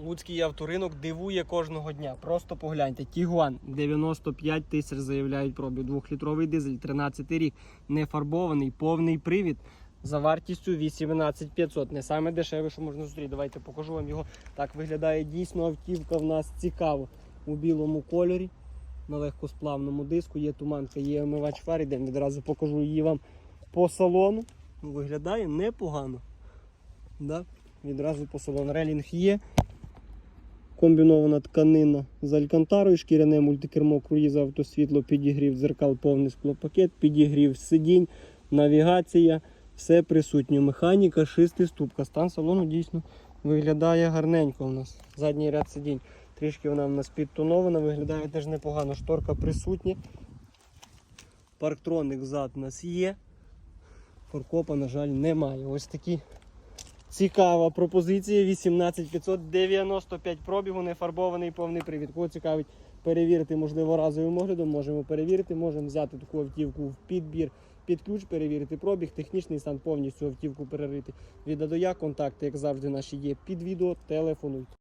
Луцький авторинок дивує кожного дня. Просто погляньте. Тігуан 95 тисяч заявляють пробіг. Двохлітровий дизель, 13 рік, не фарбований, повний привід. За вартістю 18 500. Не саме дешеве, що можна зустріти. Давайте покажу вам його. Так виглядає дійсно автівка в нас цікаво. У білому кольорі, на легкосплавному диску. Є туманка, є омивач фар. Ідемо відразу покажу її вам по салону. Ну, Виглядає непогано. Да? Відразу по салону. Релінг є. Комбінована тканина з алькантарою, шкіряне мультикермо, круїз, автосвітло, підігрів дзеркал, повний склопакет, підігрів сидінь, навігація, все присутнє. Механіка, шестиступка. Стан салону дійсно виглядає гарненько у нас. Задній ряд сидінь. Трішки вона в нас підтонована, виглядає теж непогано. Шторка присутня. Парктроник зад у нас є. Форкопа, на жаль, немає. Ось такі Цікава пропозиція. 18595 пробігу, нефарбований повний привід. Кого цікавить перевірити, можливо, разовим оглядом, можемо перевірити, можемо взяти таку автівку в підбір, під ключ, перевірити пробіг, технічний стан повністю автівку перерити. Від Я. Контакти, як завжди, наші є під відео, телефонуйте.